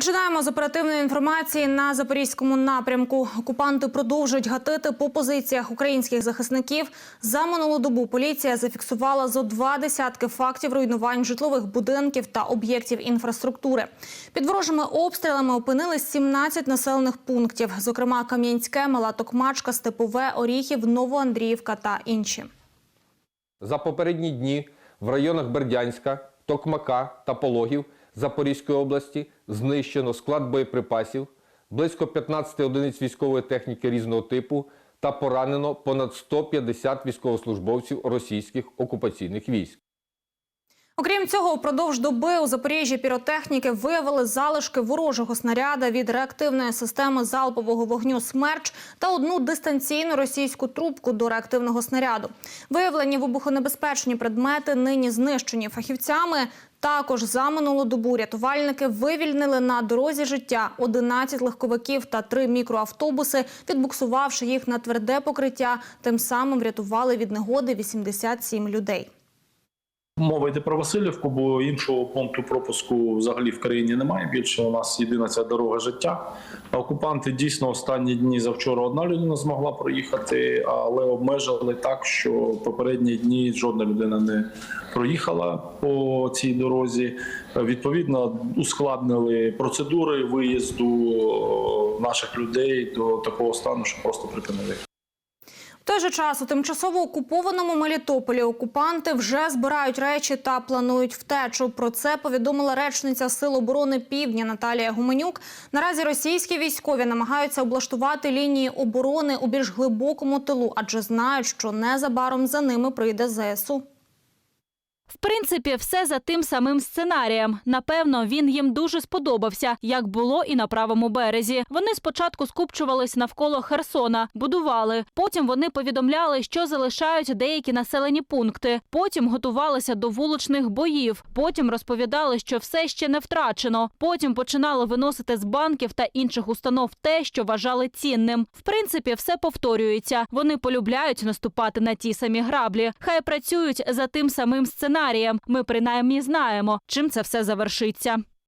Починаємо з оперативної інформації на запорізькому напрямку. Окупанти продовжують гатити по позиціях українських захисників. За минулу добу поліція зафіксувала зо два десятки фактів руйнувань житлових будинків та об'єктів інфраструктури. Під ворожими обстрілами опинились 17 населених пунктів, зокрема Кам'янське, Мала Токмачка, Степове, Оріхів, Новоандріївка та інші. За попередні дні в районах Бердянська, Токмака та Пологів Запорізької області знищено склад боєприпасів, близько 15 одиниць військової техніки різного типу та поранено понад 150 військовослужбовців російських окупаційних військ. Окрім цього, впродовж доби у Запоріжжі піротехніки виявили залишки ворожого снаряда від реактивної системи залпового вогню «Смерч» та одну дистанційну російську трубку до реактивного снаряду. Виявлені вибухонебезпечні предмети нині знищені фахівцями. Також за минулу добу рятувальники вивільнили на дорозі життя 11 легковиків та 3 мікроавтобуси, відбуксувавши їх на тверде покриття. Тим самим врятували від негоди 87 людей. Мова йде про Васильівку, бо іншого пункту пропуску взагалі в країні немає. Більше у нас єдина ця дорога життя. Окупанти дійсно останні дні завчора одна людина змогла проїхати, але обмежили так, що попередні дні жодна людина не проїхала по цій дорозі. Відповідно, ускладнили процедури виїзду наших людей до такого стану, що просто припинили. Той же час у тимчасово окупованому Мелітополі окупанти вже збирають речі та планують втечу. Про це повідомила речниця Сил оборони Півдня Наталія Гуменюк. Наразі російські військові намагаються облаштувати лінії оборони у більш глибокому тилу, адже знають, що незабаром за ними прийде ЗСУ. Принципі, все за тим самим сценарієм. Напевно, він їм дуже сподобався, як було і на правому березі. Вони спочатку скупчувались навколо Херсона, будували. Потім вони повідомляли, що залишають деякі населені пункти. Потім готувалися до вуличних боїв. Потім розповідали, що все ще не втрачено. Потім починали виносити з банків та інших установ те, що вважали цінним. В принципі, все повторюється. Вони полюбляють наступати на ті самі граблі. Хай працюють за тим самим сценарієм. Ми принаймні знаємо, чим це все завершиться.